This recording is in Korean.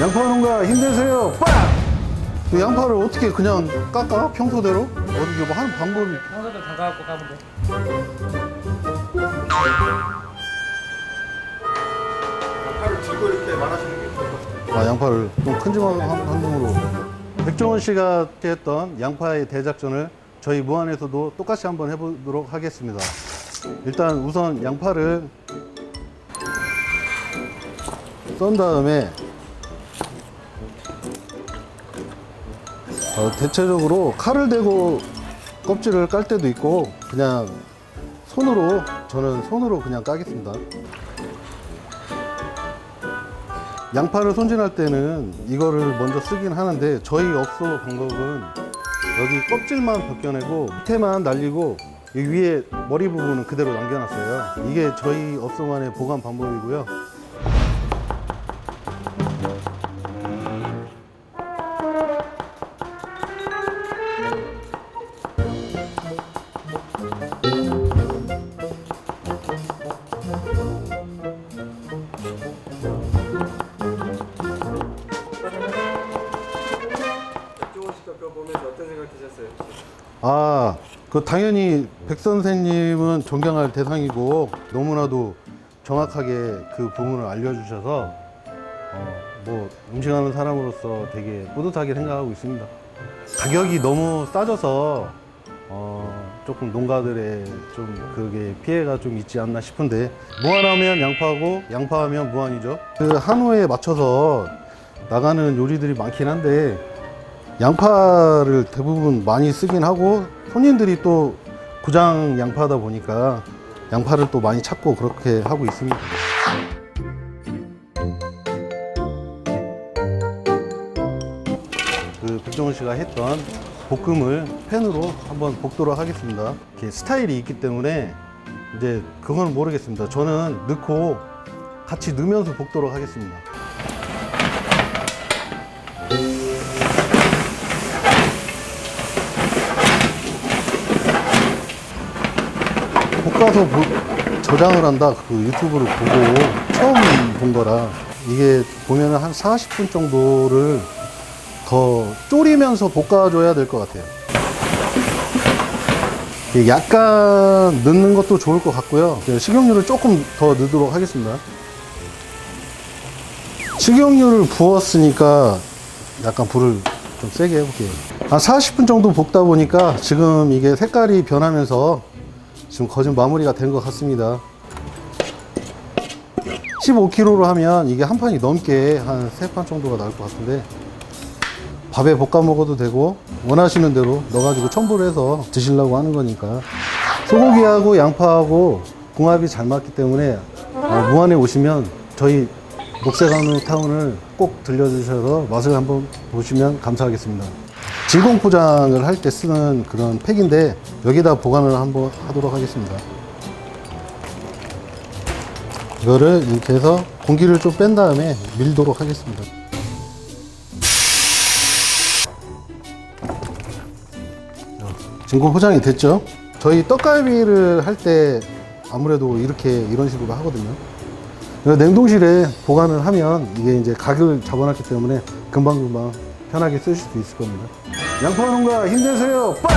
양파 농가 힘내세요. 빡! 그 양파를 어떻게 그냥 깎아? 평소대로? 어떻게 뭐 하는 방법이 평소대로 담가갖고 가면 돼. 아, 양파를 좀 큰지막 한 등으로 백종원 씨가 했던 양파의 대작전을 저희 무안에서도 똑같이 한번 해보도록 하겠습니다. 일단 우선 양파를 썬 다음에 어, 대체적으로 칼을 대고 껍질을 깔 때도 있고 그냥 손으로 저는 손으로 그냥 까겠습니다. 양파를 손질할 때는 이거를 먼저 쓰긴 하는데 저희 업소 방법은 여기 껍질만 벗겨내고 밑에만 날리고 이 위에 머리 부분은 그대로 남겨놨어요. 이게 저희 업소만의 보관 방법이고요. 아, 그 당연히 백 선생님은 존경할 대상이고 너무나도 정확하게 그 부분을 알려주셔서 어, 뭐 음식하는 사람으로서 되게 뿌듯하게 생각하고 있습니다. 가격이 너무 싸져서 어, 조금 농가들의 좀 그게 피해가 좀 있지 않나 싶은데 무한하면 양파고 양파하면 무한이죠. 그 한우에 맞춰서 나가는 요리들이 많긴 한데 양파를 대부분 많이 쓰긴 하고 손님들이 또 고장 양파다 보니까 양파를 또 많이 찾고 그렇게 하고 있습니다. 그 백종원 씨가 했던 볶음을 팬으로 한번 볶도록 하겠습니다. 이렇게 스타일이 있기 때문에 이제 그건 모르겠습니다. 저는 넣고 같이 넣으면서 볶도록 하겠습니다. 볶아서 보- 저장을 한다 그 유튜브를 보고 처음 본 거라 이게 보면 한 40분 정도를 더 졸이면서 볶아줘야 될 것 같아요. 약간 넣는 것도 좋을 것 같고요. 식용유를 조금 더 넣도록 하겠습니다. 식용유를 부었으니까 약간 불을 좀 세게 해볼게요. 한 40분 정도 볶다 보니까 지금 이게 색깔이 변하면서 지금 거진 마무리가 된 것 같습니다. 15kg로 하면 이게 한 판이 넘게 한 세 판 정도가 나올 것 같은데 밥에 볶아 먹어도 되고 원하시는 대로 넣어가지고 첨부를 해서 드시려고 하는 거니까 소고기하고 양파하고 궁합이 잘 맞기 때문에 어, 무안에 오시면 저희 녹색 한우 타운을 꼭 들려주셔서 맛을 한번 보시면 감사하겠습니다. 진공 포장을 할 때 쓰는 그런 팩인데 여기다 보관을 한번 하도록 하겠습니다. 이거를 이렇게 해서 공기를 좀 뺀 다음에 밀도록 하겠습니다. 진공 포장이 됐죠? 저희 떡갈비를 할 때 아무래도 이렇게 이런 식으로 하거든요. 냉동실에 보관을 하면 이게 이제 각을 잡아놨기 때문에 금방금방 편하게 쓰실 수 있을 겁니다. 양파 농가 힘내세요! 빡!